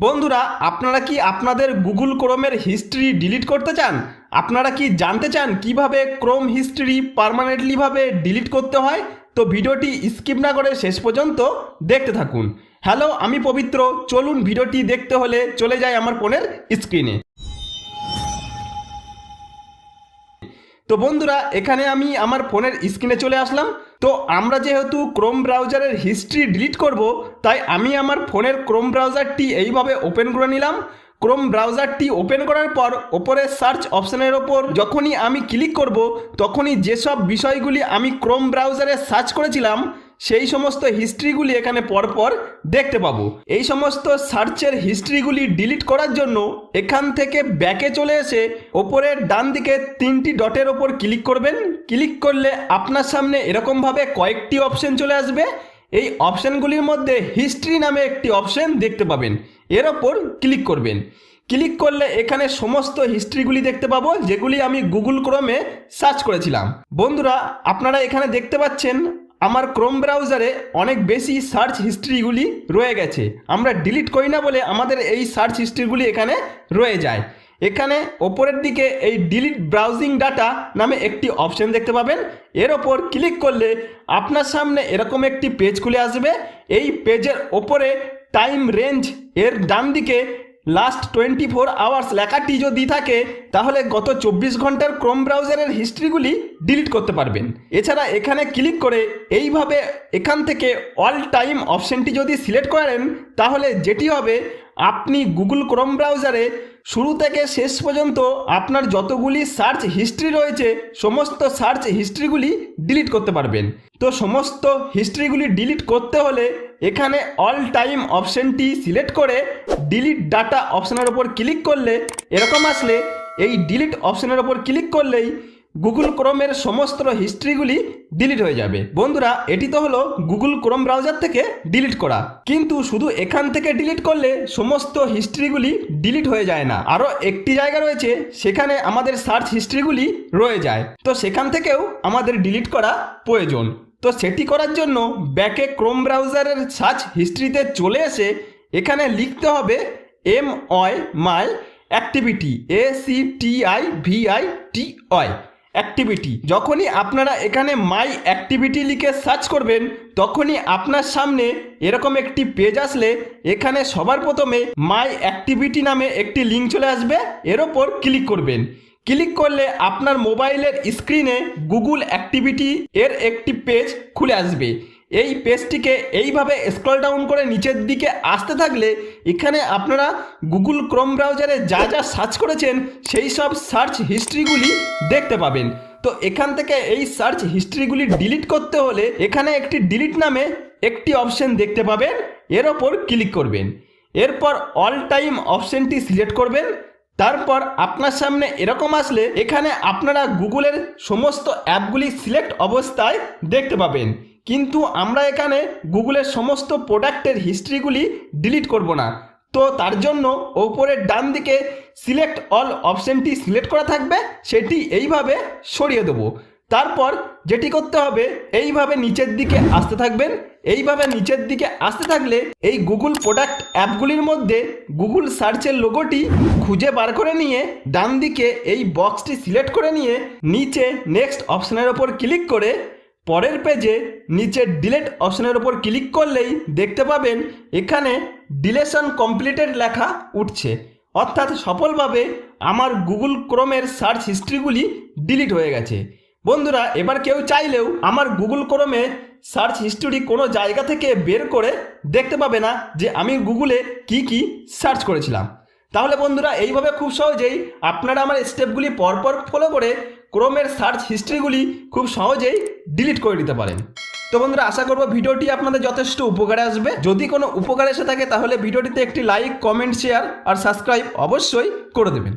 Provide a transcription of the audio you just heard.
বন্ধুরা, আপনারা কি আপনাদের গুগল ক্রোমের হিস্ট্রি ডিলিট করতে চান? আপনারা কি জানতে চান কীভাবে ক্রোম হিস্ট্রি পারমানেন্টলিভাবে ডিলিট করতে হয়? তো ভিডিওটি স্কিপ না করে শেষ পর্যন্ত দেখতে থাকুন। হ্যালো, আমি পবিত্র। চলুন ভিডিওটি দেখতে হলে চলে যাই আমার ফোনের স্ক্রিনে। তো বন্ধুরা, এখানে আমি আমার ফোনের স্ক্রিনে চলে আসলাম। তো আমরা যেহেতু ক্রোম ব্রাউজারের হিস্ট্রি ডিলিট করব, তাই আমি আমার ফোনের ক্রোম ব্রাউজারটি এইভাবে ওপেন করে নিলাম। ক্রোম ব্রাউজারটি ওপেন করার পর, ওপরে সার্চ অপশানের ওপর যখনই আমি ক্লিক করব, তখনই যেসব বিষয়গুলি আমি ক্রোম ব্রাউজারে সার্চ করেছিলাম সেই সমস্ত হিস্ট্রিগুলি এখানে পরপর দেখতে পাবো। এই সমস্ত সার্চের হিস্ট্রিগুলি ডিলিট করার জন্য এখান থেকে ব্যাকে চলে এসে ওপরের ডান দিকে তিনটি ডটের ওপর ক্লিক করবেন। ক্লিক করলে আপনার সামনে এরকমভাবে কয়েকটি অপশন চলে আসবে। এই অপশনগুলির মধ্যে হিস্ট্রি নামে একটি অপশন দেখতে পাবেন। এর ওপর ক্লিক করবেন। ক্লিক করলে এখানে সমস্ত হিস্ট্রিগুলি দেখতে পাবো, যেগুলি আমি গুগল ক্রোমে সার্চ করেছিলাম। বন্ধুরা, আপনারা এখানে দেখতে পাচ্ছেন আমার ক্রোম ব্রাউজারে অনেক বেশি সার্চ হিস্ট্রিগুলি রয়ে গেছে। আমরা ডিলিট করি না বলে আমাদের এই সার্চ হিস্ট্রিগুলি এখানে রয়ে যায়। এখানে ওপরের দিকে এই ডিলিট ব্রাউজিং ডাটা নামে একটি অপশন দেখতে পাবেন। এর ওপর ক্লিক করলে আপনার সামনে এরকম একটি পেজ খুলে আসবে। এই পেজের ওপরে টাইম রেঞ্জ এর ডান দিকে লাস্ট টোয়েন্টি ফোর আওয়ার্স লেখাটি যদি থাকে তাহলে গত চব্বিশ ঘণ্টার ক্রোম ব্রাউজারের হিস্ট্রিগুলি ডিলিট করতে পারবেন। এছাড়া এখানে ক্লিক করে এইভাবে এখান থেকে অল টাইম অপশনটি যদি সিলেক্ট করেন, তাহলে যেটি হবে, আপনি গুগল ক্রোম ব্রাউজারে শুরু থেকে শেষ পর্যন্ত আপনার যতগুলি সার্চ হিস্ট্রি রয়েছে, সমস্ত সার্চ হিস্ট্রিগুলি ডিলিট করতে পারবেন। তো সমস্ত হিস্ট্রিগুলি ডিলিট করতে হলে এখানে অল টাইম অপশনটি সিলেক্ট করে ডিলিট ডাটা অপশানের ওপর ক্লিক করলে এরকম আসলে এই ডিলিট অপশনের ওপর ক্লিক করলেই গুগল ক্রোমের সমস্ত হিস্ট্রিগুলি ডিলিট হয়ে যাবে। বন্ধুরা, এটি তো হলো গুগল ক্রোম ব্রাউজার থেকে ডিলিট করা। কিন্তু শুধু এখান থেকে ডিলিট করলে সমস্ত হিস্ট্রিগুলি ডিলিট হয়ে যায় না। আরও একটি জায়গা রয়েছে, সেখানে আমাদের সার্চ হিস্ট্রিগুলি রয়ে যায়। তো সেখান থেকেও আমাদের ডিলিট করা প্রয়োজন। তো সেটি করার জন্য ব্যাকে ক্রোম ব্রাউজারের সার্চ হিস্ট্রিতে চলে এসে এখানে লিখতে হবে M Y my activity A C T I V I T Y activity যখনই আপনারা এখানে মাই অ্যাক্টিভিটি লিখে সার্চ করবেন, তখনই আপনার সামনে এরকম একটি পেজ আসলে, এখানে সবার প্রথমে মাই অ্যাক্টিভিটি নামে একটি লিঙ্ক চলে আসবে, এর ওপর ক্লিক করবেন। ক্লিক করলে আপনার মোবাইলের স্ক্রিনে গুগল অ্যাক্টিভিটি এর একটি পেজ খুলে আসবে। এই পেজটিকে এইভাবে স্ক্রল ডাউন করে নিচের দিকে আসতে থাকলে এখানে আপনারা গুগল ক্রোম ব্রাউজারে যা যা সার্চ করেছেন, সেই সব সার্চ হিস্ট্রিগুলি দেখতে পাবেন। তো এখান থেকে এই সার্চ হিস্ট্রিগুলি ডিলিট করতে হলে এখানে একটি ডিলিট নামে একটি অপশন দেখতে পাবেন, এর ওপর ক্লিক করবেন। এরপর অল টাইম অপশনটি সিলেক্ট করবেন। তারপর আপনার সামনে এরকম আসলে এখানে আপনারা গুগলের সমস্ত অ্যাপগুলি সিলেক্ট অবস্থায় দেখতে পাবেন। কিন্তু আমরা এখানে গুগলের সমস্ত প্রোডাক্টের হিস্ট্রিগুলি ডিলিট করব না। তো তার জন্য ওপরের ডান দিকে সিলেক্ট অল অপশানটি সিলেক্ট করা থাকবে, সেটি এইভাবে সরিয়ে দেবো। তারপর যেটি করতে হবে, এইভাবে নিচের দিকে আসতে থাকবেন। এইভাবে নিচের দিকে আসতে থাকলে এই গুগল প্রোডাক্ট অ্যাপগুলির মধ্যে গুগল সার্চের লোগোটি খুঁজে বার করে নিয়ে ডান দিকে এই বক্সটি সিলেক্ট করে নিয়ে নিচে নেক্সট অপশনের ওপর ক্লিক করে পরের পেজে নিচের ডিলেট অপশনের ওপর ক্লিক করলেই দেখতে পাবেন এখানে ডিলেশন কমপ্লিটেড লেখা উঠছে। অর্থাৎ সফলভাবে আমার গুগল ক্রোমের সার্চ হিস্ট্রিগুলি ডিলিট হয়ে গেছে। বন্ধুরা, এবার কেউ চাইলেও আমার গুগল ক্রোমে সার্চ হিস্ট্রি কোনো জায়গা থেকে বের করে দেখতে পাবে না যে আমি গুগলে কি কি সার্চ করেছিলাম। তাহলে বন্ধুরা, এইভাবে খুব সহজেই আপনারা আমার স্টেপগুলি পরপর ফলো করে ক্রোমের সার্চ হিস্ট্রিগুলি খুব সহজেই ডিলিট করে দিতে পারেন। তো বন্ধুরা, আশা করব ভিডিওটি আপনাদের যথেষ্ট উপকারে আসবে। যদি কোনো উপকার এসে থাকে, তাহলে ভিডিওটিতে একটি লাইক কমেন্ট শেয়ার আর সাবস্ক্রাইব অবশ্যই করে দেবেন।